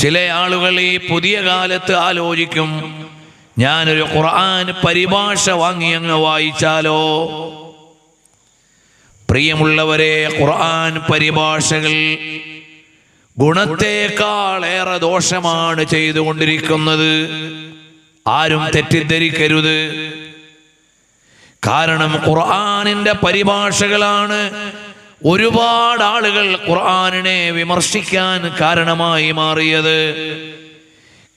ചില ആളുകൾ ഈ പുതിയ കാലത്ത് ആലോചിക്കും ഞാനൊരു ഖുർആൻ പരിഭാഷ വാങ്ങി അങ്ങ് വായിച്ചാലോ? പ്രിയമുള്ളവരെ ഖുർആൻ പരിഭാഷകൾ ഗുണത്തേക്കാളേറെ ദോഷമാണ് ചെയ്തുകൊണ്ടിരിക്കുന്നത്. ആരും തെറ്റിദ്ധരിക്കരുത്. കാരണം ഖുർആനിന്റെ പരിഭാഷകളാണ് ഒരുപാട് ആളുകൾ ഖുർആാനിനെ വിമർശിക്കാൻ കാരണമായി മാറിയത്.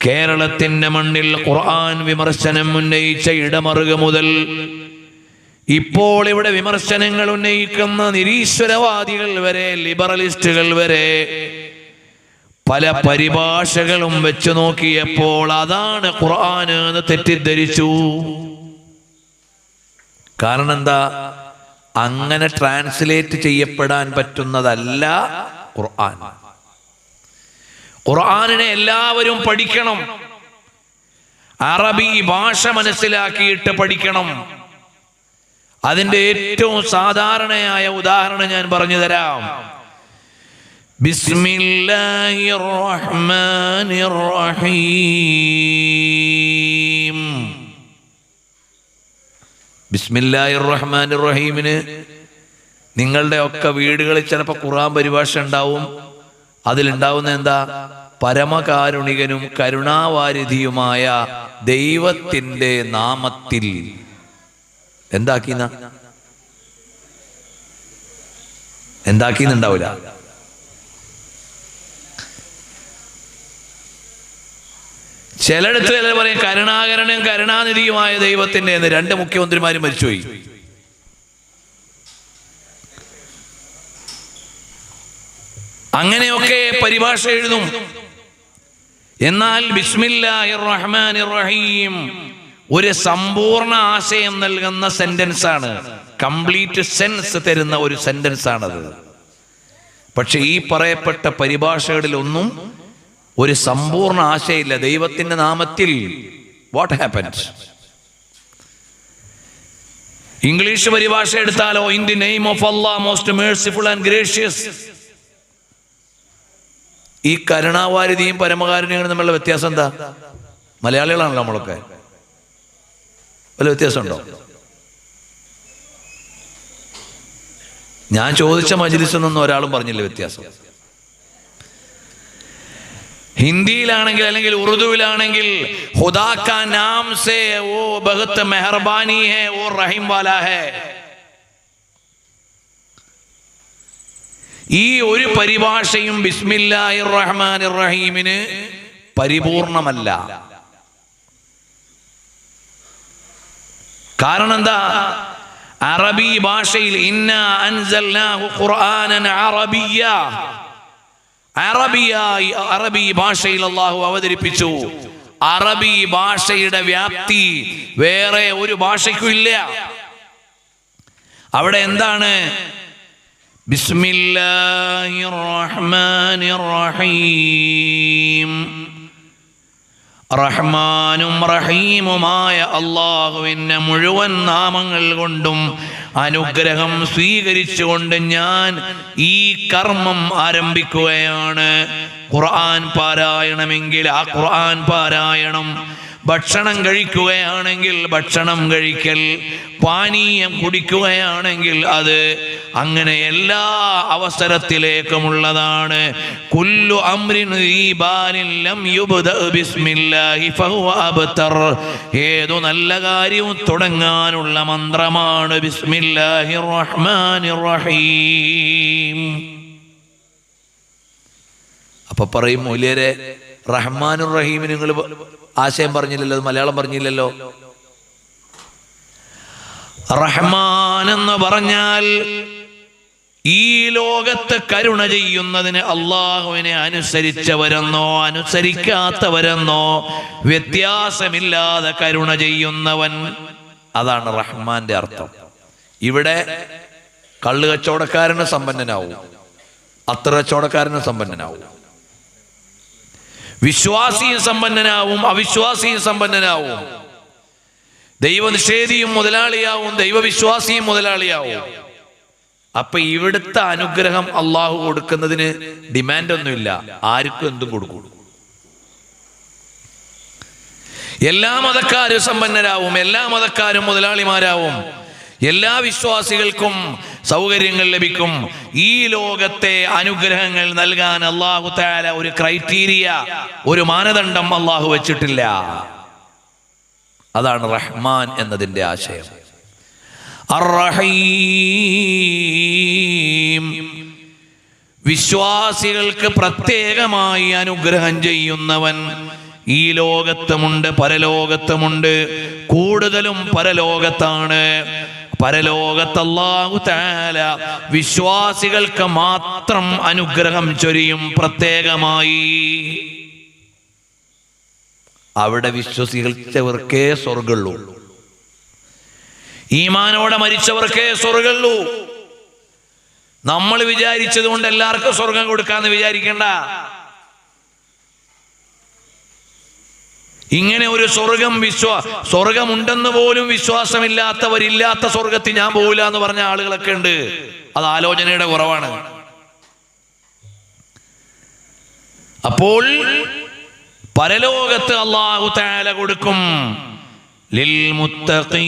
കേരളത്തിന്റെ മണ്ണിൽ ഖുർആൻ വിമർശനം ഉന്നയിച്ച ഇടമറുക മുതൽ ഇപ്പോൾ ഇവിടെ വിമർശനങ്ങൾ ഉന്നയിക്കുന്ന നിരീശ്വരവാദികൾ വരെ ലിബറലിസ്റ്റുകൾ വരെ പല പരിഭാഷകളും വെച്ച് നോക്കിയപ്പോൾ അതാണ് ഖുർആൻ എന്ന് തെറ്റിദ്ധരിച്ചു. കാരണം എന്താ? അങ്ങനെ ട്രാൻസ്ലേറ്റ് ചെയ്യപ്പെടാൻ പറ്റുന്നതല്ല ഖുർആൻ. ഖുർആനിനെ എല്ലാവരും പഠിക്കണം. അറബി ഭാഷ മനസ്സിലാക്കിയിട്ട് പഠിക്കണം. അതിന്റെ ഏറ്റവും സാധാരണയായ ഉദാഹരണം ഞാൻ പറഞ്ഞു തരാം. ബിസ്മില്ലാഹിർ റഹ്മാനിർ റഹീം. ബിസ്മില്ലാഹിർ റഹ്മാനിർ റഹീമിന് നിങ്ങളുടെ ഒക്കെ വീടുകളിൽ ചിലപ്പോൾ ഖുർആൻ പരിഭാഷ ഉണ്ടാവും. അതിലുണ്ടാവുന്ന എന്താ? പരമകാരുണികനും കരുണാവാരിധിയുമായ ദൈവത്തിന്റെ നാമത്തിൽ. എന്താക്കിന്ന? എന്താക്കീന്നുണ്ടാവില്ല ചിലയിടത്ത് ചിലർ പറയും കരുണാകരനും കരുണാനിധിയുമായ ദൈവത്തിന്റെ എന്ന് രണ്ട് മുഖ്യമന്ത്രിമാരും മരിച്ചുപോയി. അങ്ങനെയൊക്കെ പരിഭാഷ എഴുതും. എന്നാൽ ബിസ്മില്ലാഹിർ റഹ്മാനിർ റഹീം ഒരു സമ്പൂർണ ആശയം നൽകുന്ന സെന്റൻസ് ആണ് കംപ്ലീറ്റ് സെൻസ് തരുന്ന ഒരു സെന്റൻസ് ആണത് പക്ഷെ ഈ പറയപ്പെട്ട പരിഭാഷകളിലൊന്നും ഒരു സമ്പൂർണ ആശയമില്ല. ദൈവത്തിന്റെ നാമത്തിൽ വാട്ട് ഹാപ്പൻസ് ഇംഗ്ലീഷ് പരിഭാഷ എടുത്താലോ? In the name of Allah most merciful and gracious ഈ കരുണാവാരിതിയും പരമകാരുണ്യങ്ങളും തമ്മിലുള്ള വ്യത്യാസം എന്താ? മലയാളികളാണല്ലോ നമ്മളൊക്കെ. വല്ല വ്യത്യാസമുണ്ടോ? ഞാൻ ചോദിച്ച മജിലിസൊന്നും ഒരാളും പറഞ്ഞില്ല വ്യത്യാസം. ഹിന്ദിയിലാണെങ്കിൽ അല്ലെങ്കിൽ ഉറുദുവിലാണെങ്കിൽ ഖുദാ കാ നാം സേ ഓ ബഹത്ത് മെഹർബാനി ഹേ ഓ റഹീം വാല ഹേ. ഈ ഒരു പരിഭാഷയും ബിസ്മില്ലാഹിർ റഹ്മാനിർ റഹീമിന് പരിപൂർണമല്ല. കാരണം എന്താ അറബി ഭാഷയിൽ ഇന്ന അൻസൽനാഹു ഖുർആനൻ അറബിയ അറബിയായി അറബി ഭാഷയിൽ അള്ളാഹു അവതരിപ്പിച്ചു. അറബി ഭാഷയുടെ വ്യാപ്തി വേറെ ഒരു ഭാഷയ്ക്കും ഇല്ല. അവിടെ എന്താണ്? റഹ്മാനും റഹീമുമായ അള്ളാഹുവിന്റെ മുഴുവൻ നാമങ്ങൾ കൊണ്ടും അനുഗ്രഹം സ്വീകരിച്ചുകൊണ്ട് ഞാൻ ഈ കർമ്മം ആരംഭിക്കുകയാണ്. ഖുർആൻ പാരായണമെങ്കിൽ ആ ഖുർആൻ പാരായണം ഭക്ഷണം കഴിക്കുകയാണെങ്കിൽ ഭക്ഷണം കഴിക്കൽ പാനീയം കുടിക്കുകയാണെങ്കിൽ അത് അങ്ങനെ എല്ലാ അവസരത്തിലേക്കുമുള്ളതാണ്. കുല്ലു ഏതു നല്ല കാര്യവും തുടങ്ങാനുള്ള മന്ത്രമാണ് ബിസ്മില്ലാഹി റഹീം. അപ്പൊ പറയും മൂല്യരെ റഹ്മാനുർ റഹീമിന് നിങ്ങൾ ആശയം പറഞ്ഞില്ലല്ലോ മലയാളം പറഞ്ഞില്ലല്ലോ. റഹ്മാൻ എന്ന് പറഞ്ഞാൽ ഈ ലോകത്ത് കരുണ ചെയ്യുന്നതിന് അള്ളാഹുവിനെ അനുസരിച്ചവരെന്നോ അനുസരിക്കാത്തവരെന്നോ വ്യത്യാസമില്ലാതെ കരുണ ചെയ്യുന്നവൻ അതാണ് റഹ്മാന്റെ അർത്ഥം. ഇവിടെ കള്ളു കച്ചവടക്കാരന് സമ്പന്നനാവും അത്ര കച്ചവടക്കാരന് സമ്പന്നനാവും. വിശ്വാസിയും സമ്പന്നനാവും അവിശ്വാസിയും സമ്പന്നനാവും. ദൈവനിഷേധിയും മുതലാളിയാവും ദൈവവിശ്വാസിയും മുതലാളിയാവും. അപ്പൊ ഇവിടുത്തെ അനുഗ്രഹം അള്ളാഹു കൊടുക്കുന്നതിന് ഡിമാൻഡ് ഒന്നുമില്ല ആർക്കും എന്തും കൊടുക്കും. എല്ലാ മതക്കാരും സമ്പന്നരാവും എല്ലാ മതക്കാരും മുതലാളിമാരാവും. എല്ലാ വിശ്വാസികൾക്കും സൗകര്യങ്ങൾ ലഭിക്കും. ഈ ലോകത്തെ അനുഗ്രഹങ്ങൾ നൽകാൻ അള്ളാഹു താല ഒരു ക്രൈറ്റീരിയ ഒരു മാനദണ്ഡം അള്ളാഹു വെച്ചിട്ടില്ല. അതാണ് റഹ്മാൻ എന്നതിന്റെ ആശയം. വിശ്വാസികൾക്ക് പ്രത്യേകമായി അനുഗ്രഹം ചെയ്യുന്നവൻ ഈ ലോകത്തുമുണ്ട് പരലോകത്തുമുണ്ട്. കൂടുതലും പരലോകത്താണ്. പരലോകത്ത് അല്ലാഹു തആല വിശ്വാസികൾക്ക് മാത്രം അനുഗ്രഹം ചൊരിയും പ്രത്യേകമായി. അവിടെ വിശ്വസിച്ചവർക്കേ സ്വർഗുള്ളൂ ഈമാനോടെ മരിച്ചവർക്കേ സ്വർഗുള്ളൂ നമ്മൾ വിചാരിച്ചത് കൊണ്ട് എല്ലാവർക്കും സ്വർഗം കൊടുക്കാന്ന് വിചാരിക്കണ്ട. ഇങ്ങനെ ഒരു സ്വർഗം വിശ്വാ സ്വർഗമുണ്ടെന്ന് പോലും വിശ്വാസമില്ലാത്തവരില്ലാത്ത സ്വർഗത്തിൽ ഞാൻ പോവില്ല എന്ന് പറഞ്ഞ ആളുകളൊക്കെ ഉണ്ട്. അത് ആലോചനയുടെ കുറവാണ്. അപ്പോൾ പരലോകത്ത് അള്ളാഹു താല കൊടുക്കും ലിൽ മുത്തഖീ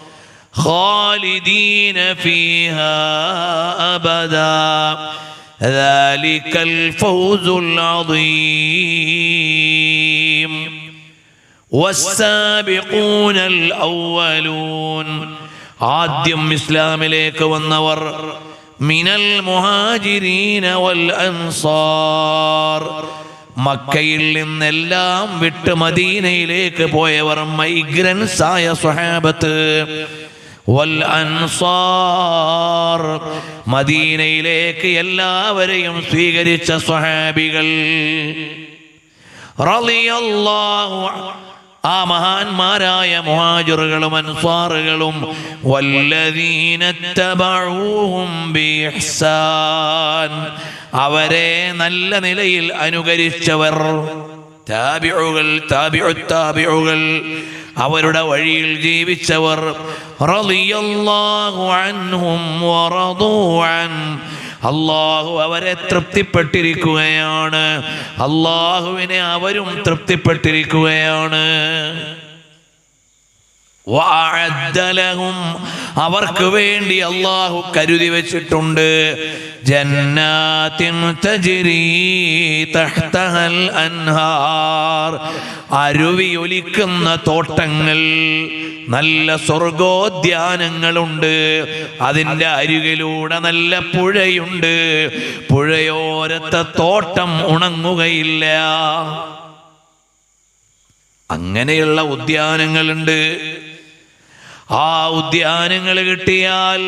خالدين فيها أبدا ذلك الفوز العظيم والسابقون الأولون ആദ്യം ഇസ്ലാമിലേക്ക് വന്നവർ മിനൽ മുഹാജിരീന വൽ അൻസാർ മക്കയിൽ നിന്നെല്ലാം വിട്ട് മദീനയിലേക്ക് പോയവർ മൈഗ്രൻസ് ആയ സ്വഹാബത്ത് വൽ അൻസാർ മദീനയിലേക്ക് എല്ലാവരെയും സ്വീകരിച്ച സ്വഹാബികൾ. ആ മഹാന്മാരായ മുഹാജിറുകളും അൻസാറുകളും അവരെ നല്ല നിലയിൽ അനുകരിച്ചവർ. താബിഴുകൾ താബിഴു താബിഉകൾ. അവരുടെ വഴിയിൽ ജീവിച്ചവർ അള്ളാഹു അവരെ തൃപ്തിപ്പെട്ടിരിക്കുകയാണ്. അള്ളാഹുവിനെ അവരും തൃപ്തിപ്പെട്ടിരിക്കുകയാണ്. അവർക്ക് വേണ്ടി അള്ളാഹു കരുതി വെച്ചിട്ടുണ്ട്. അരുവിയൊലിക്കുന്ന തോട്ടങ്ങൾ നല്ല സ്വർഗോദ്യാനങ്ങളുണ്ട്. അതിന്റെ അരികിലൂടെ നല്ല പുഴയുണ്ട്. പുഴയോരത്തെ തോട്ടം ഉണങ്ങുകയില്ല. അങ്ങനെയുള്ള ഉദ്യാനങ്ങളുണ്ട്. ആ ഉദ്യാനങ്ങൾ കിട്ടിയാൽ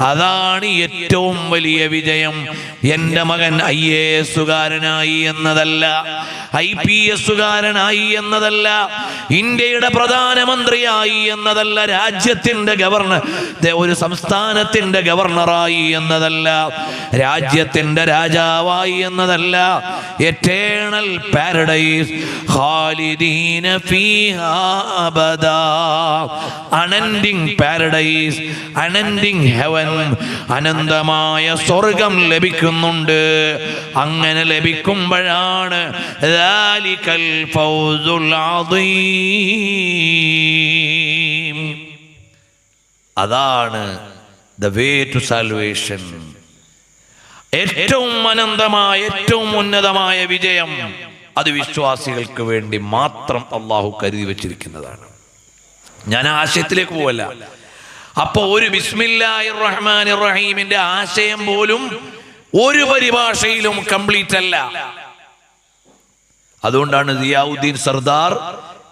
അതാണ് ഏറ്റവും വലിയ വിജയം. എന്റെ മകൻ ഐ എ എസുകാരനായി എന്നതല്ല ഐ പി എസുകാരനായി എന്നതല്ല ഇന്ത്യയുടെ പ്രധാനമന്ത്രിയായി എന്നതല്ല രാജ്യത്തിന്റെ ഗവർണർ ഒരു സംസ്ഥാനത്തിന്റെ ഗവർണറായി എന്നതല്ല രാജ്യത്തിന്റെ രാജാവായി എന്നതല്ല. എറ്റേണൽ പാരഡൈസ് ഖാലിദീന ഫീഹാ പാരഡൈസ് അനൻഡിങ് ഹെവൻ അനന്തമായ സ്വർഗം ലഭിക്കുന്നുണ്ട്. അങ്ങനെ ലഭിക്കുമ്പോഴാണ് അതാണ് ദ വേ ടു സാൽവേഷൻ. ഏറ്റവും അനന്തമായ ഏറ്റവും ഉന്നതമായ വിജയം അത് വിശ്വാസികൾക്ക് വേണ്ടി മാത്രം അള്ളാഹു കരുതി വെച്ചിരിക്കുന്നതാണ്. ഞാൻ ആശയത്തിലേക്ക് പോവല്ല. അപ്പൊ ഒരു ബിസ്മില്ലാഹിർ റഹ്മാനിർ റഹീമിന്റെ ആശയം പോലും ഒരു പരിഭാഷയിലും കംപ്ലീറ്റ് അല്ല. അതുകൊണ്ടാണ് Ziauddin Sardar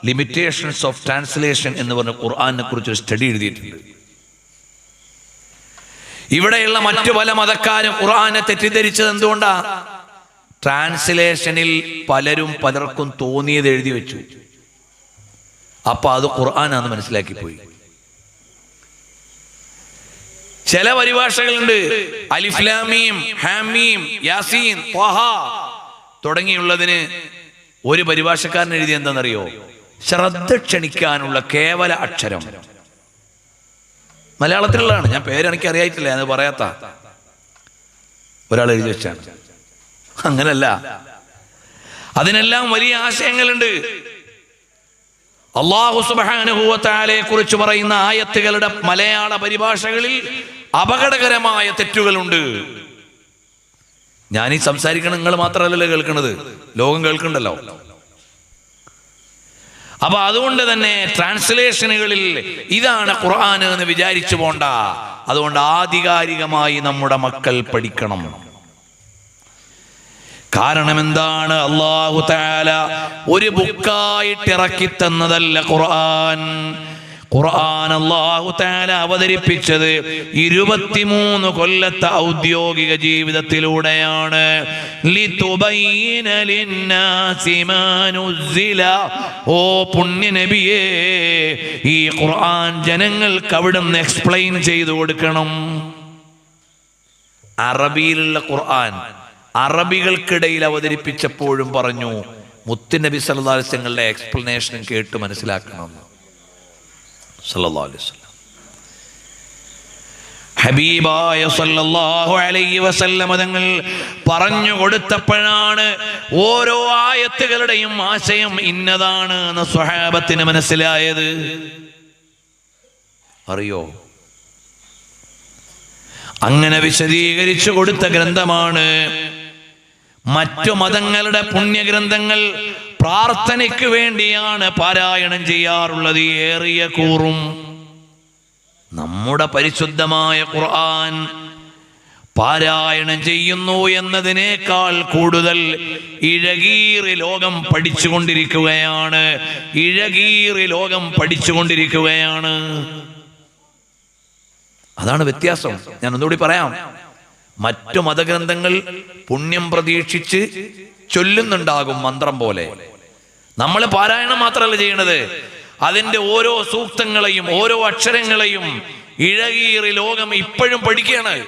limitations of translation എന്ന് പറഞ്ഞ ഖുർആാനെ കുറിച്ച് ഒരു സ്റ്റഡി എഴുതിയിട്ടുണ്ട്. ഇവിടെയുള്ള മറ്റു പല മതക്കാരും ഖുർആാനെ തെറ്റിദ്ധരിച്ചത് എന്തുകൊണ്ടാ? ട്രാൻസ്ലേഷനിൽ പലരും പലർക്കും തോന്നിയത് എഴുതി വെച്ചു. അപ്പൊ അത് ഖുർആനാന്ന് മനസ്സിലാക്കി പോയി ചില പരിഭാഷകളുണ്ട്. അലിഫ്ലാമീം ഹാമീം യാസീൻ തുടങ്ങിയുള്ളതിന് ഒരു പരിഭാഷക്കാരൻ എഴുതി എന്താണെന്നറിയോ? ശ്രദ്ധ ക്ഷണിക്കാനുള്ള കേവല അക്ഷരം. മലയാളത്തിലുള്ളതാണ്. ഞാൻ പേരെനിക്ക് അറിയായിട്ടില്ല അത് പറയാത്ത. ഒരാൾ എഴുതി വെച്ചാണ്. അങ്ങനല്ല. അതിനെല്ലാം വലിയ ആശയങ്ങളുണ്ട്. അള്ളാഹു സുബാനുഭൂവത്താലെ കുറിച്ച് പറയുന്ന ആയത്തുകളുടെ മലയാള പരിഭാഷകളിൽ അപകടകരമായ തെറ്റുകളുണ്ട്. ഞാനീ സംസാരിക്കണം നിങ്ങൾ മാത്രമല്ലല്ലോ കേൾക്കുന്നത് ലോകം കേൾക്കണ്ടല്ലോ. അപ്പൊ അതുകൊണ്ട് തന്നെ ട്രാൻസ്ലേഷനുകളിൽ ഇതാണ് ഖുർആൻ എന്ന് വിചാരിച്ചു പോണ്ട. അതുകൊണ്ട് ആധികാരികമായി നമ്മുടെ മക്കൾ പഠിക്കണം. കാരണം എന്താണ്? അള്ളാഹു താല ഒരു ബുക്കായിട്ട് ഇറക്കി തന്നതല്ല ഖുർആൻ. ഖുർആൻ അള്ളാഹു താല അവതരിപ്പിച്ചത് ഇരുപത്തിമൂന്ന് കൊല്ലത്തെ ഔദ്യോഗിക ജീവിതത്തിലൂടെയാണ്. ഓ പുണ്യ നബിയേ ഈ ഖുർആൻ ജനങ്ങൾക്ക് അവിടുന്ന് എക്സ്പ്ലെയിൻ ചെയ്തു കൊടുക്കണം. അറബിയിലുള്ള ഖുർആൻ അറബികൾക്കിടയിൽ അവതരിപ്പിച്ചപ്പോഴും പറഞ്ഞു മുത്തുനബി വസല്ലങ്ങളുടെ എക്സ്പ്ലനേഷനും കേട്ട് മനസ്സിലാക്കണം സല്ലല്ലാഹു അലൈഹി വസല്ലം. ഹബീബായ സല്ലല്ലാഹു അലൈഹി വസല്ലം തങ്ങൾ പറഞ്ഞു കൊടുത്തപ്പോഴാണ് ഓരോ ആയത്തുകളുടെയും ആശയം ഇന്നതാണ് എന്ന് സ്വഹാബത്തിന് മനസ്സിലായത്. അറിയോ? അങ്ങനെ വിശദീകരിച്ചു കൊടുത്ത ഗ്രന്ഥമാണ് മറ്റു മതങ്ങളുടെ പുണ്യഗ്രന്ഥങ്ങൾ പ്രാർത്ഥനയ്ക്ക് വേണ്ടിയാണ് പാരായണം ചെയ്യാറുള്ളത് ഏറിയ കൂറും. നമ്മുടെ പരിശുദ്ധമായ ഖുർആൻ പാരായണം ചെയ്യുന്നു എന്നതിനേക്കാൾ കൂടുതൽ ഇഴകീറി ലോകം പഠിച്ചുകൊണ്ടിരിക്കുകയാണ്. ഇഴകീറി ലോകം പഠിച്ചുകൊണ്ടിരിക്കുകയാണ്. അതാണ് വ്യത്യാസം. ഞാൻ ഒന്നുകൂടി പറയാം. മറ്റു മതഗ്രന്ഥങ്ങൾ പുണ്യം പ്രതീക്ഷിച്ച് ചൊല്ലുന്നുണ്ടാകും മന്ത്രം പോലെ. നമ്മൾ പാരായണം മാത്രമല്ല ചെയ്യണത്. അതിന്റെ ഓരോ സൂക്തങ്ങളെയും ഓരോ അക്ഷരങ്ങളെയും ഇഴകീറി ലോകം ഇപ്പോഴും പഠിക്കുകയാണ്.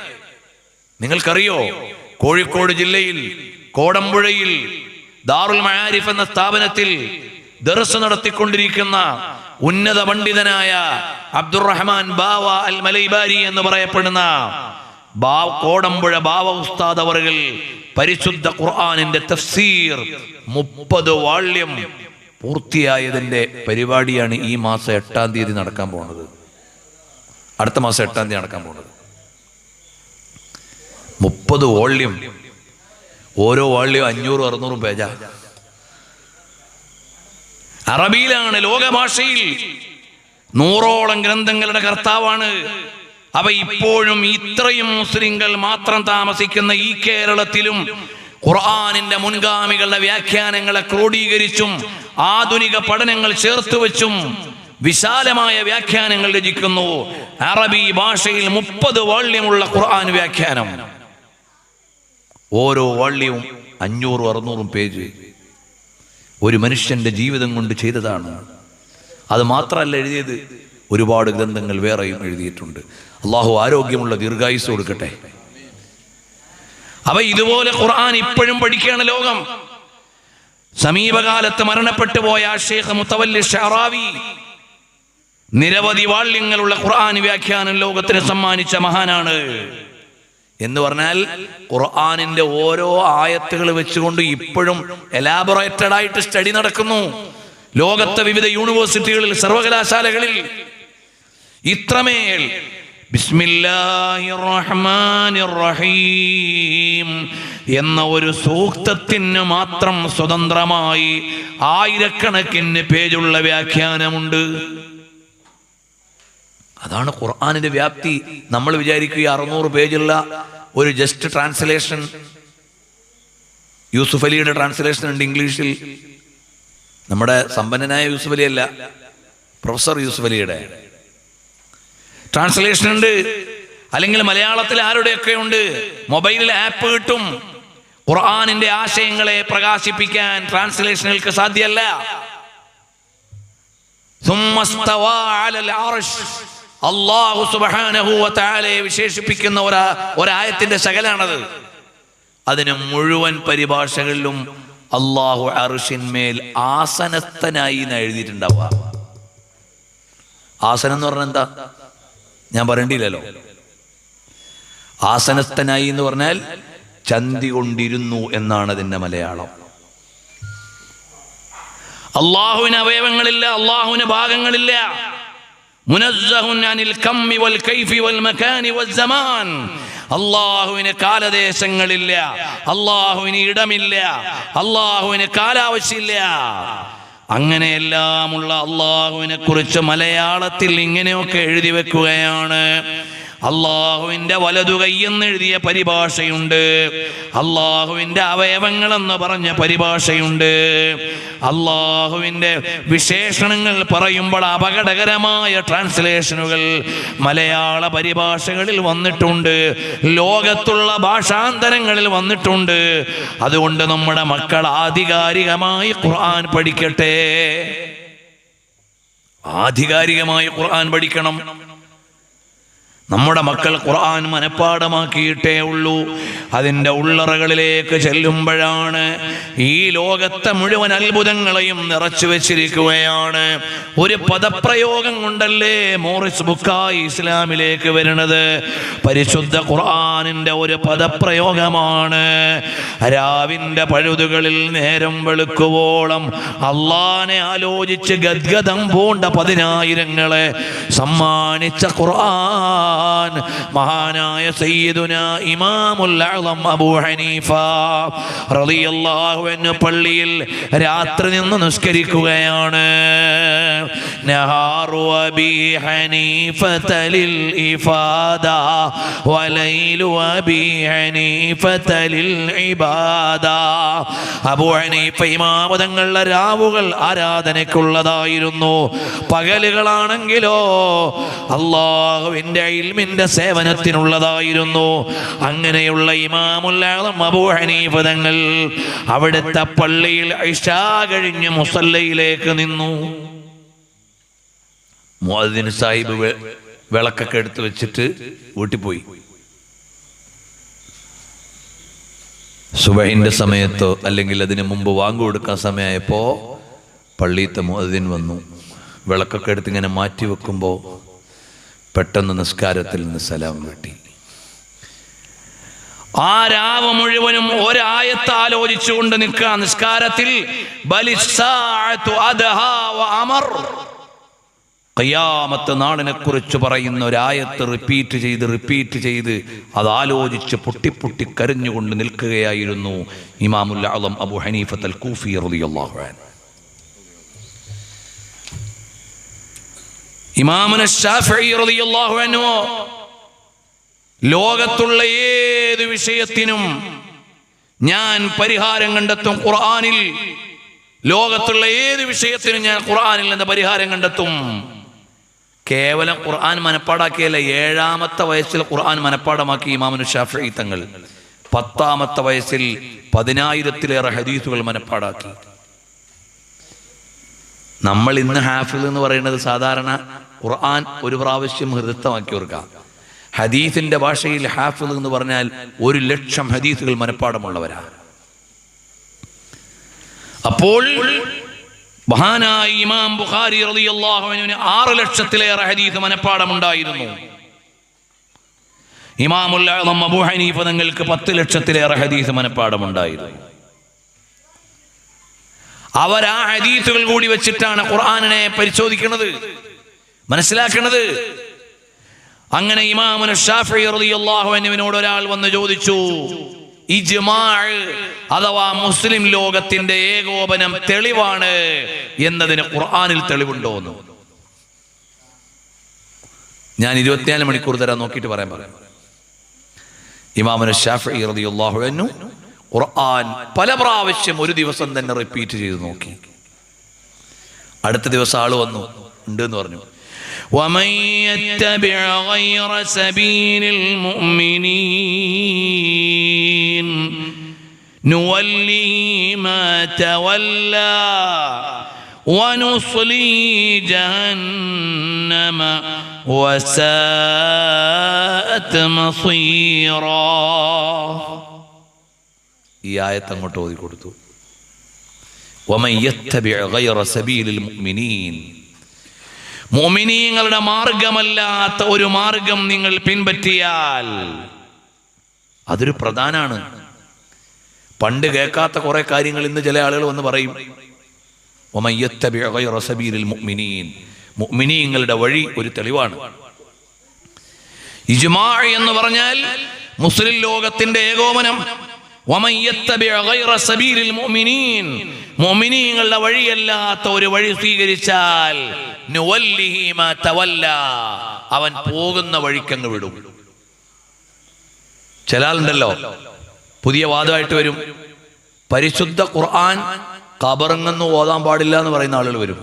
നിങ്ങൾക്കറിയോ? കോഴിക്കോട് ജില്ലയിൽ കോടമ്പുഴയിൽ ദാറുൽ മആരിഫ് എന്ന സ്ഥാപനത്തിൽ ദർസ് നടത്തിക്കൊണ്ടിരിക്കുന്ന ഉന്നത പണ്ഡിതനായ അബ്ദുറഹ്മാൻ ബാവ അൽ മലൈബാരി എന്ന് പറയപ്പെടുന്ന കോടമ്പുഴ ബാവ ഉസ്താദ് അവറുകൾ പരിശുദ്ധ ഖുർആാനിന്റെ തഫ്സീർ മുപ്പത് വാള്യം പൂർത്തിയായതിന്റെ പരിപാടിയാണ് ഈ മാസം എട്ടാം തീയതി നടക്കാൻ പോകുന്നത്. അടുത്ത മാസം എട്ടാം തീയതി നടക്കാൻ പോകുന്നത്. മുപ്പത് വോള്യം. ഓരോ വാള്യം അഞ്ഞൂറും അറുന്നൂറും പേജ. അറബിയിലാണ് ലോകഭാഷയിൽ നൂറോളം ഗ്രന്ഥങ്ങളുടെ കർത്താവാണ് അവ ഇപ്പോഴും ഇത്രയും മുസ്ലിങ്ങൾ മാത്രം താമസിക്കുന്ന ഈ കേരളത്തിലും ഖുർആാനിന്റെ മുൻഗാമികളുടെ വ്യാഖ്യാനങ്ങളെ ക്രോഡീകരിച്ചും ആധുനിക പഠനങ്ങൾ ചേർത്ത് വെച്ചും വിശാലമായ വ്യാഖ്യാനങ്ങൾ രചിക്കുന്നു. അറബി ഭാഷയിൽ മുപ്പത് വാള്യമുള്ള ഖുർആൻ വ്യാഖ്യാനം. ഓരോ വാള്യവും അഞ്ഞൂറും അറുന്നൂറും പേജ്. ഒരു മനുഷ്യന്റെ ജീവിതം കൊണ്ട് ചെയ്തതാണ്. അത് മാത്രമല്ല എഴുതിയത്. ഒരുപാട് ഗ്രന്ഥങ്ങൾ വേറെയും എഴുതിയിട്ടുണ്ട്. അള്ളാഹു ആരോഗ്യമുള്ള ദീർഘായുസ് കൊടുക്കട്ടെ. അവ ഇതുപോലെ ഖുർആൻ ഇപ്പോഴും പഠിക്കുകയാണ് ലോകം. സമീപകാലത്ത് മരണപ്പെട്ടു പോയ ഷേഖ് മുത്തവല്ലി ഷറാവി നിരവധി വാള്യങ്ങളുള്ള ഖുർആൻ വ്യാഖ്യാനം ലോകത്തിന് സമ്മാനിച്ച മഹാനാണ്. എന്ന് പറഞ്ഞാൽ ഖുർആാനിന്റെ ഓരോ ആയത്തുകൾ വെച്ചുകൊണ്ട് ഇപ്പോഴും എലാബറേറ്റഡ് ആയിട്ട് സ്റ്റഡി നടക്കുന്നു. ലോകത്തെ വിവിധ യൂണിവേഴ്സിറ്റികളിൽ സർവകലാശാലകളിൽ ഇത്രമേൽ. എന്ന ഒരു സൂക്തത്തിന് മാത്രം സ്വതന്ത്രമായി ആയിരക്കണക്കിന് പേജുള്ള വ്യാഖ്യാനമുണ്ട്. അതാണ് ഖുർആാനിന്റെ വ്യാപ്തി. നമ്മൾ വിചാരിക്കുക അറുന്നൂറ് പേജുള്ള ഒരു ജസ്റ്റ് ട്രാൻസ്ലേഷൻ യൂസുഫ് അലിയുടെ ട്രാൻസ്ലേഷൻ ഉണ്ട് ഇംഗ്ലീഷിൽ. നമ്മുടെ സമ്പന്നനായ യൂസുഫ് അലി അല്ല പ്രൊഫസർ യൂസുഫ് അലിയുടെ. ട്രാൻസ്ലേഷൻ ഉണ്ട്. അല്ലെങ്കിൽ മലയാളത്തിൽ ആരുടെയൊക്കെ ഉണ്ട്? മൊബൈലിൽ ആപ്പ് കിട്ടും. ഖുർആാനിന്റെ ആശയങ്ങളെ പ്രകാശിപ്പിക്കാൻ ട്രാൻസ്ലേഷനുകൾക്ക് സാധ്യമല്ല വിശേഷിപ്പിക്കുന്ന ഒരായത്തിന്റെ ശകലാണത്. അതിന് മുഴുവൻ പരിഭാഷകളിലും അള്ളാഹു അറുഷിന്മേൽ ആസനസ്ഥനായി എന്ന് എഴുതിയിട്ടുണ്ടാവുക. ആസനം എന്ന് പറഞ്ഞാൽ എന്താ? ഞാൻ പറയണ്ടില്ലല്ലോ ആസനസ്ഥനായി എന്ന് പറഞ്ഞാൽ ചന്തി കൊണ്ടിരുന്നു എന്നാണ് അതിന്റെ മലയാളം. അള്ളാഹുവിന് അവയവങ്ങളില്ല അള്ളാഹുവിന് ഭാഗങ്ങളില്ല. അള്ളാഹുവിന് കാലദേശങ്ങളില്ല അള്ളാഹുവിന് ഇടമില്ല അള്ളാഹുവിന് കാലാവശ്യമില്ല അങ്ങനെയെല്ലാമുള്ള അള്ളാഹുവിനെ കുറിച്ച് മലയാളത്തിൽ ഇങ്ങനെയൊക്കെ എഴുതി വെക്കുകയാണ്. അള്ളാഹുവിന്റെ വലതു കൈയെന്ന് എഴുതിയ പരിഭാഷയുണ്ട്. അള്ളാഹുവിന്റെ അവയവങ്ങൾ എന്ന് പറഞ്ഞ പരിഭാഷയുണ്ട്. അള്ളാഹുവിന്റെ വിശേഷണങ്ങൾ പറയുമ്പോൾ അപകടകരമായ ട്രാൻസ്ലേഷനുകൾ മലയാള പരിഭാഷകളിൽ വന്നിട്ടുണ്ട്. ലോകത്തുള്ള ഭാഷാന്തരങ്ങളിൽ വന്നിട്ടുണ്ട്. അതുകൊണ്ട് നമ്മുടെ മക്കൾ ആധികാരികമായി ഖുർആൻ പഠിക്കട്ടെ. ആധികാരികമായി ഖുർആൻ പഠിക്കണം. നമ്മുടെ മക്കൾ ഖുർആൻ മനഃപ്പാടമാക്കിയിട്ടേ ഉള്ളൂ. അതിന്റെ ഉള്ളറകളിലേക്ക് ചെല്ലുമ്പോഴാണ് ഈ ലോകത്തെ മുഴുവൻ അത്ഭുതങ്ങളെയും നിറച്ചു വെച്ചിരിക്കുകയാണ്. ഒരു പദപ്രയോഗം കൊണ്ടല്ലേ മോറിസ് ബുക്കായി ഇസ്ലാമിലേക്ക് വരുന്നത്? പരിശുദ്ധ ഖുർആാനിന്റെ ഒരു പദപ്രയോഗമാണ്. രാവിന്റെ പഴുതുകളിൽ നേരം വെളുക്കുവോളം അള്ളാനെ ആലോചിച്ച് ഗദ്ഗതം പൂണ്ട പതിനായിരങ്ങളെ സമ്മാനിച്ച ഖുർആൻ മഹാനായ സയ്യിദുന ഇമാമുൽ അഅ്ലം അബൂ ഹനീഫ റളിയല്ലാഹു അൻഹു പള്ളിയിൽ രാത്രി നിന്ന് നിസ്കരിക്കുകയാണ്. നഹാറു അബി ഹനീഫത ലിൽ ഇഫാദ വലൈലു അബി ഹനീഫത ലിൽ ഇബാദ. അബൂ ഹനീഫ ഇമാമ തങ്ങളുടെ രാവുകൾ ആരാധനയ്ക്കുള്ളതായിരുന്നു. പകലുകളാണെങ്കിലോ അള്ളാഹുവിന്റെ ഇൽമിന്റെ സേവനത്തിനുള്ളതായിരുന്നു. അങ്ങനെയുള്ള ഇമാമുല്ലാദം അബൂ ഹനീഫ തങ്ങൾ അവിടുത്തെ പള്ളിയിൽ ഇഷാ കഴിഞ്ഞ് മുസല്ലയിലേക്ക് നിന്നു. മുഅദ്ദിൻ സാഹിബ് വിളക്കൊക്കെ എടുത്തു വെച്ചിട്ട് വീട്ടിൽ പോയി സുബഹിന്റെ സമയത്തോ അല്ലെങ്കിൽ അതിന് മുമ്പ് വാങ്ങു കൊടുക്കാൻ സമയമായപ്പോ പള്ളിയിലത്തെ മുഅദ്ദിൻ വന്നു. വിളക്കൊക്കെ എടുത്ത് ഇങ്ങനെ മാറ്റി വെക്കുമ്പോൾ പെട്ടെന്ന് നിസ്കാരത്തിൽ നിന്ന് സലാം വെട്ടി ആ രാവ് മുഴുവനും ഒരായത്ത് ആലോചിച്ചുകൊണ്ട് നിൽക്കുക. നിസ്കാരത്തിൽ കയ്യാമത്ത് നാളിനെ കുറിച്ച് പറയുന്ന ഒരായത്ത് റിപ്പീറ്റ് ചെയ്ത് റിപ്പീറ്റ് ചെയ്ത് അത് ആലോചിച്ച് പൊട്ടിപ്പൊട്ടി പൊട്ടി കരഞ്ഞുകൊണ്ട് നിൽക്കുകയായിരുന്നു ഇമാമുൽ അളം അബു ഹനീഫത്ത് അൽ കൂഫി റളിയല്ലാഹു അൻഹു. ഇമാമുന അൻഹു ലോകത്തുള്ള ഏത് വിഷയത്തിനും ഞാൻ പരിഹാരം കണ്ടെത്തും ഖുർആനിൽ. ലോകത്തുള്ള ഏത് വിഷയത്തിനും ഞാൻ ഖുർആനിൽ നിന്ന് പരിഹാരം കണ്ടെത്തും. കേവലം ഖുർആൻ മനപ്പാടാക്കിയല്ല ഏഴാമത്തെ വയസ്സിൽ ഖുർആൻ മനപ്പാടമാക്കി ഇമാമുനു ഷാഫി തങ്ങൾ. പത്താമത്തെ വയസ്സിൽ പതിനായിരത്തിലേറെ ഹദീസുകൾ മനപ്പാടാക്കി. നമ്മൾ ഇന്ന് ഹാഫിൽ എന്ന് പറയുന്നത് സാധാരണ ഖുർആൻ ഒരു പ്രാവശ്യം ഹൃദയമാക്കി ഓർക്കാം ഹദീസിന്റെ ഭാഷയിൽ ഹാഫിൽ എന്ന് പറഞ്ഞാൽ ഒരു ലക്ഷം ഹദീസുകൾ മനഃപ്പാടമുള്ളവരാണ് അപ്പോൾ മഹാനായ ഇമാം ബുഖാരി ആറ് ലക്ഷത്തിലേറെ ഹദീസ് മനഃപ്പാടമുണ്ടായിരുന്നു ഇമാമുൽ അഅ്ലം അബൂ ഹനീഫ നിങ്ങൾക്ക് പത്ത് ലക്ഷത്തിലേറെ ഹദീസ് മനപ്പാടമുണ്ടായിരുന്നു അവർ ആ ഹദീസുകൾ കൂടി വെച്ചിട്ടാണ് ഖുർആാനിനെ പരിശോധിക്കുന്നത്. മനസ്സിലാക്കുന്നത് അങ്ങനെ ഇമാമുന ഷാഫി ഒരാൾ വന്ന് ചോദിച്ചു അഥവാ മുസ്ലിം ലോകത്തിന്റെ ഏകോപനം തെളിവാണ് എന്നതിന് ഖുർആാനിൽ തെളിവുണ്ടോ എന്ന് ഞാൻ ഇരുപത്തിനാല് മണിക്കൂർ തരാൻ നോക്കിയിട്ട് പറയാൻ പറയാം. ഇമാമുന ഷാഫി റളിയല്ലാഹു അൻഹു ഖുർആൻ പല പ്രാവശ്യം ഒരു ദിവസം തന്നെ റിപ്പീറ്റ് ചെയ്ത് നോക്കി അടുത്ത ദിവസം ആള് വന്നു ഉണ്ട് എന്ന് പറഞ്ഞു ومن يتبع غير سبيل المؤمنين نوله ما تولى ونصلي جهنم وساءت مصيرا ഈ ആയത്ത് അങ്ങോട്ട് ഓതി കൊടുത്തു മോമിനീങ്ങളുടെ മാർഗമല്ലാത്ത ഒരു മാർഗം നിങ്ങൾ പിൻപറ്റിയാൽ അതൊരു പ്രധാനാണ്. പണ്ട് കേൾക്കാത്ത കുറെ കാര്യങ്ങൾ ഇന്ന് ചില ആളുകൾ വന്ന് പറയും. മുഅ്മിനീങ്ങളുടെ വഴി ഒരു തെളിവാണ്. ഇജ്മാ എന്ന് പറഞ്ഞാൽ മുസ്ലിം ലോകത്തിന്റെ ഏകോപനം. മുഅ്മിനീങ്ങളുടെ വഴിയല്ലാത്ത ഒരു വഴി സ്വീകരിച്ചാൽ അവൻ പോകുന്ന വഴിക്കങ്ങ് വിടും. ചിലാളുണ്ടല്ലോ പുതിയ വാദമായിട്ട് വരും. പരിശുദ്ധ ഖുർആൻ കബറങ്ങെന്ന് ഓതാൻ പാടില്ല എന്ന് പറയുന്ന ആളുകൾ വരും.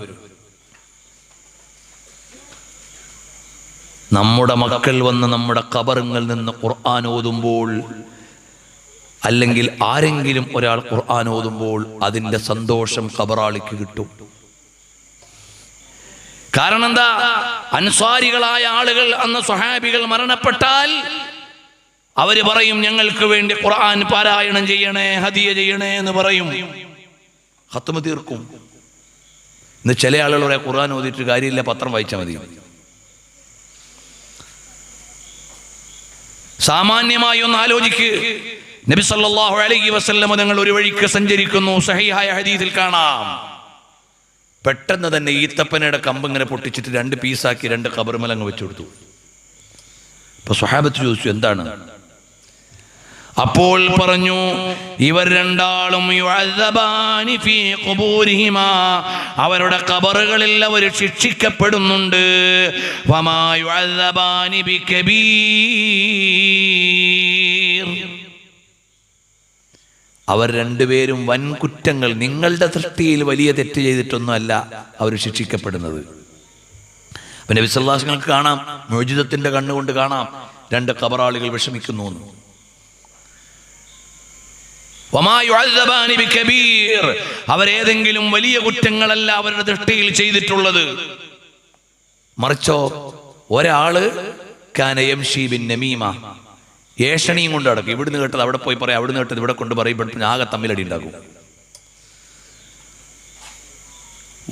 നമ്മുടെ മക്കൾ വന്ന് നമ്മുടെ കബറുങ്ങളിൽ നിന്ന് ഖുർആൻ ഓതുമ്പോൾ അല്ലെങ്കിൽ ആരെങ്കിലും ഒരാൾ ഖുർആൻ ഓതുമ്പോൾ അതിന്റെ സന്തോഷം കബറാളിക്ക് കിട്ടും. കാരണം എന്താ? അൻസ്വാരികളായ ആളുകൾ അന്ന് സ്വഹാബികൾ മരണപ്പെട്ടാൽ അവർ പറയും ഞങ്ങൾക്ക് വേണ്ടി ഖുർആൻ പാരായണം ചെയ്യണേ ഹദിയ ചെയ്യണേ എന്ന് പറയും. ഹത്തുമ തീർക്കും. ഇന്ന് ചില ആളുകളെ ഖുർആൻ ഓതിയിട്ട് കാര്യമില്ല പത്രം വായിച്ചാൽ മതി. സാമാന്യമായി ഒന്ന് ആലോചിക്ക്. നബി സല്ലല്ലാഹു അലൈഹി വസല്ലമ നിങ്ങൾ ഒരു വഴിക്ക് സഞ്ചരിക്കുന്നു. സഹിഹായ ഹദീസിൽ കാണാം. പെട്ടെന്ന് തന്നെ ഈത്തപ്പനയുടെ കമ്പ് ഇങ്ങനെ പൊട്ടിച്ചിട്ട് രണ്ട് പീസാക്കി രണ്ട് കബറുമലങ്ങ് വെച്ചു കൊടുത്തു. അപ്പൊ സ്വഹാബത്ത് ചോദിച്ചു എന്താണ്? അപ്പോൾ പറഞ്ഞു ഇവർ രണ്ടാളും അവരുടെ കബറുകളിൽ അവർ ശിക്ഷിക്കപ്പെടുന്നുണ്ട്. വമാ അവർ രണ്ടുപേരും വൻ കുറ്റങ്ങൾ നിങ്ങളുടെ ദൃഷ്ടിയിൽ വലിയ തെറ്റ് ചെയ്തിട്ടൊന്നുമല്ല അവർ ശിക്ഷിക്കപ്പെടുന്നത് പിന്നെ വിശ്വാസങ്ങൾക്ക് കാണാം മോചിതത്തിന്റെ കണ്ണുകൊണ്ട് കാണാം രണ്ട് കബറാളികൾ വിഷമിക്കുന്നു. അവരേതെങ്കിലും വലിയ കുറ്റങ്ങളല്ല അവരുടെ ദൃഷ്ടിയിൽ ചെയ്തിട്ടുള്ളത് മറിച്ചോ ഒരാൾ കാന ഷീബിൻ ബിൻ നമീമ ഏഷണിയും കൊണ്ട് നടക്കും. ഇവിടുന്ന് കേട്ടത് അവിടെ പോയി പറയാം അവിടുന്ന് കേട്ടത് ഇവിടെ കൊണ്ട് പറയുമ്പോൾ ആകെ തമ്മിലടി ഉണ്ടാക്കും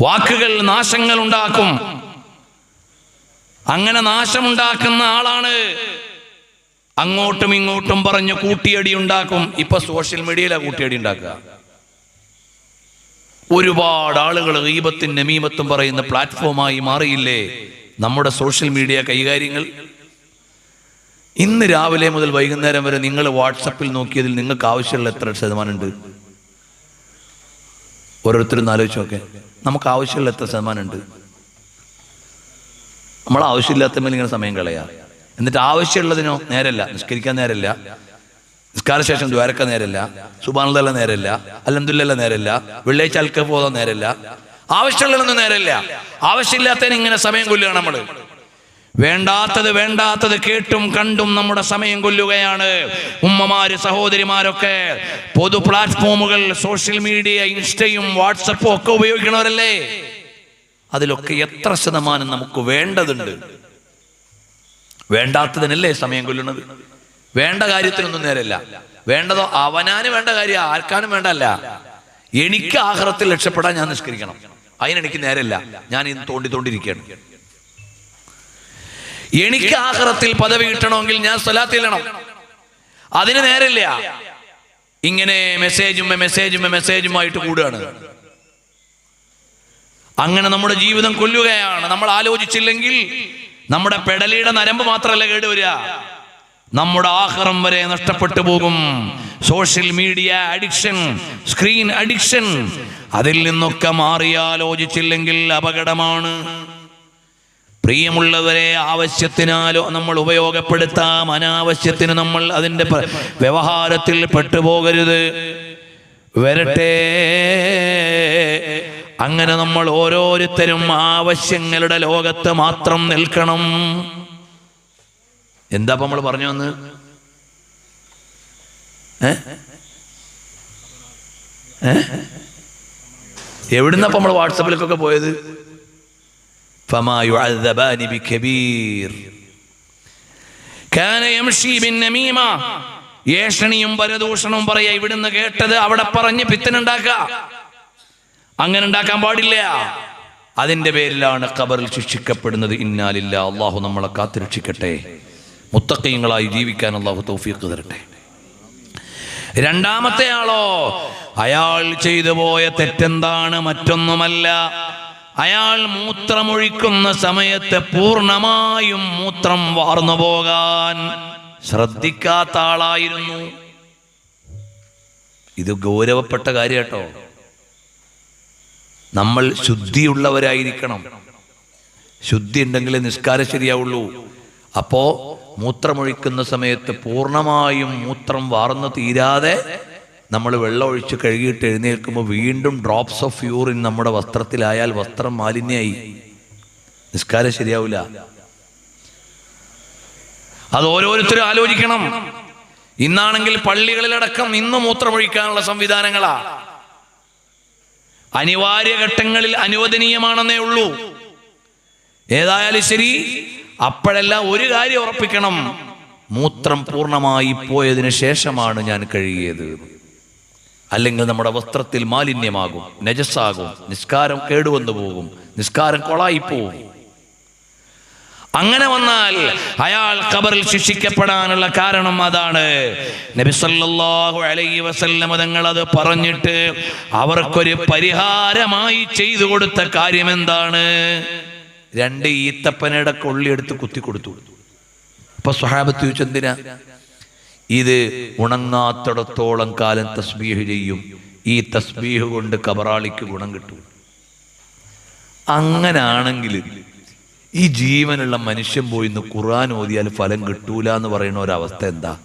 വാക്കുകൾ നാശങ്ങൾ ഉണ്ടാക്കും. അങ്ങനെ നാശമുണ്ടാക്കുന്ന ആളാണ്. അങ്ങോട്ടും ഇങ്ങോട്ടും പറഞ്ഞ് കൂട്ടിയടി ഉണ്ടാക്കും. ഇപ്പൊ സോഷ്യൽ മീഡിയയിലാ കൂട്ടിയടി ഉണ്ടാക്കുക. ഒരുപാട് ആളുകൾ ഈപത്തും നമീമത്തും പറയുന്ന പ്ലാറ്റ്ഫോമായി മാറിയില്ലേ? നമ്മുടെ സോഷ്യൽ മീഡിയ കൈകാര്യങ്ങൾ ഇന്ന് രാവിലെ മുതൽ വൈകുന്നേരം വരെ നിങ്ങൾ വാട്സപ്പിൽ നോക്കിയതിൽ നിങ്ങൾക്ക് ആവശ്യമുള്ള എത്ര ശതമാനം ഉണ്ട്? ഓരോരുത്തരും ആലോചിച്ച് നോക്കെ. നമുക്ക് ആവശ്യമുള്ള എത്ര ശതമാനം ഉണ്ട്? നമ്മൾ ആവശ്യമില്ലാത്ത മേലെ ഇങ്ങനെ സമയം കളയാ. എന്നിട്ട് ആവശ്യമുള്ളതിനോ നേരല്ല നിഷ്കരിക്കാൻ നേരല്ല നിസ്കാരശേഷം ദ്വാരക്ക നേരല്ല സുബാനുള്ള നേരല്ല അലന്തുല്ല നേരല്ല വെള്ളിയാഴ്ച അൽക്ക പോകാൻ നേരല്ല ആവശ്യമുള്ളതൊന്നും നേരല്ല. ആവശ്യമില്ലാത്തതിന് ഇങ്ങനെ സമയം കൊല്ലുകയാണ് നമ്മൾ. വേണ്ടാത്തത് വേണ്ടാത്തത് കേട്ടും കണ്ടും നമ്മുടെ സമയം കൊല്ലുകയാണ്. ഉമ്മമാര് സഹോദരിമാരൊക്കെ പൊതു പ്ലാറ്റ്ഫോമുകൾ സോഷ്യൽ മീഡിയ ഇൻസ്റ്റയും വാട്സപ്പും ഒക്കെ ഉപയോഗിക്കണവരല്ലേ? അതിലൊക്കെ എത്ര ശതമാനം നമുക്ക് വേണ്ടതുണ്ട്? വേണ്ടാത്തതിനല്ലേ സമയം കൊല്ലുന്നത്? വേണ്ട കാര്യത്തിനൊന്നും നേരല്ല. വേണ്ടതോ? അവനാന് വേണ്ട കാര്യം ആർക്കാനും വേണ്ടല്ല. എനിക്ക് ആഹ്റത്തിൽ രക്ഷപ്പെടാൻ ഞാൻ നിഷ്കരിക്കണം അതിനെനിക്ക് നേരല്ല. ഞാൻ ഇന്ന് തോണ്ടി തോണ്ടിരിക്കുകയാണ് എനിക്ക് ആഹ്റത്തിൽ പദവി കിട്ടണമെങ്കിൽ ഞാൻ സ്വലാത്തില്ലണം അതിന് നേരമില്ല. ഇങ്ങനെ മെസ്സേജും മെസ്സേജും മെസ്സേജുമായിട്ട് കൂടുകയാണ്. അങ്ങനെ നമ്മുടെ ജീവിതം കൊല്ലുകയാണ്. നമ്മൾ ആലോചിച്ചില്ലെങ്കിൽ നമ്മുടെ പെടലിയുടെ നരമ്പ് മാത്രമല്ല കേടുവരിക. നമ്മുടെ ആഹാരം വരെ നഷ്ടപ്പെട്ടു പോകും. Social media addiction screen addiction. അതിൽ നിന്നൊക്കെ മാറി ആലോചിച്ചില്ലെങ്കിൽ അപകടമാണ്. പ്രിയമുള്ളവരെ ആവശ്യത്തിനാലോ നമ്മൾ ഉപയോഗപ്പെടുത്താം. അനാവശ്യത്തിന് നമ്മൾ അതിന്റെ വ്യവഹാരത്തിൽ പെട്ടുപോകരുത്. വരട്ടെ. അങ്ങനെ നമ്മൾ ഓരോരുത്തരും ആവശ്യങ്ങളുടെ ലോകത്ത് മാത്രം നിൽക്കണം. എന്താ നമ്മൾ പറഞ്ഞു വന്ന്? എവിടുന്നപ്പോ നമ്മൾ വാട്സപ്പിലേക്കൊക്കെ പോയത്? فما يعذبان بكبير كان يمشي بالنميمة ഏഷണിയും പരദൂഷണവും പറയാ ഇവിടുന്ന് കേട്ടത് അവിടെ പറഞ്ഞ് പിത്തനുണ്ടാക്ക അങ്ങനെ ഉണ്ടാക്കാൻ പാടില്ല അതിന്റെ പേരിലാണ് ഖബറിൽ ശിക്ഷിക്കപ്പെടുന്നത് ഇന്നാലില്ല അള്ളാഹു നമ്മളെ കാത്തുരക്ഷിക്കട്ടെ മുത്തക്കയങ്ങളായി ജീവിക്കാൻ അള്ളാഹു തൗഫീഖ് തരട്ടെ രണ്ടാമത്തെ ആളോ അയാൾ ചെയ്തു പോയ തെറ്റെന്താണ് മറ്റൊന്നുമല്ല അയാൾ മൂത്രമൊഴിക്കുന്ന സമയത്ത് പൂർണമായും മൂത്രം വാർന്നു പോകാൻ ശ്രദ്ധിക്കാത്ത ആളായിരുന്നു. ഇത് ഗൗരവപ്പെട്ട കാര്യം കേട്ടോ നമ്മൾ ശുദ്ധിയുള്ളവരായിരിക്കണം. ശുദ്ധി ഉണ്ടെങ്കിൽ നിസ്കാരം ശരിയാവുള്ളൂ. അപ്പോ മൂത്രമൊഴിക്കുന്ന സമയത്ത് പൂർണമായും മൂത്രം വാർന്നു തീരാതെ നമ്മൾ വെള്ളം ഒഴിച്ച് കഴുകിയിട്ട് എഴുന്നേൽക്കുമ്പോൾ വീണ്ടും ഡ്രോപ്സ് ഓഫ് യൂറിൻ നമ്മുടെ വസ്ത്രത്തിലായാൽ വസ്ത്രം മാലിന്യമായി. നിസ്കാരം ശരിയാവില്ല അത് ഓരോരുത്തരും ആലോചിക്കണം. ഇന്നാണെങ്കിൽ പള്ളികളിലടക്കം ഇന്ന് മൂത്രമൊഴിക്കാനുള്ള സംവിധാനങ്ങളാ. അനിവാര്യ ഘട്ടങ്ങളിൽ അനുവദനീയമാണെന്നേ ഉള്ളൂ. ഏതായാലും ശരി അപ്പോഴെല്ലാം ഒരു കാര്യം ഉറപ്പിക്കണം. മൂത്രം പൂർണമായി പോയതിനു ശേഷമാണ് ഞാൻ കഴുകിയത്. അല്ലെങ്കിൽ നമ്മുടെ വസ്ത്രത്തിൽ മാലിന്യമാകും നജസ്സാകും നിസ്കാരം കേടുവന്നു പോകും നിസ്കാരം കൊളായി പോകും അങ്ങനെ വന്നാൽ അയാൾ ഖബറിൽ ശിക്ഷിക്കപ്പെടാനുള്ള കാരണം അതാണ്. നബി സല്ലല്ലാഹു അലൈഹി വസല്ലമ തങ്ങൾ അത് പറഞ്ഞിട്ട് അവർക്കൊരു പരിഹാരമായി ചെയ്തു കൊടുത്ത കാര്യം എന്താണ് രണ്ട് ഈത്തപ്പനയുടെ കൊള്ളിയെടുത്ത് കുത്തി കൊടുത്തു. അപ്പൊ സ്വഹാബത്ത് ചോദിച്ചു ഇത് ഉണങ്ങാത്തിടത്തോളം കാലം തസ്ബീഹ് ചെയ്യും. ഈ തസ്ബീഹ് കൊണ്ട് കബറാളിക്ക് ഗുണം കിട്ടും. അങ്ങനാണെങ്കിൽ ഈ ജീവനുള്ള മനുഷ്യൻ പോയി ഇന്ന് ഖുർആൻ ഓതിയാൽ ഫലം കിട്ടൂല എന്ന് പറയുന്ന ഒരവസ്ഥ എന്താ?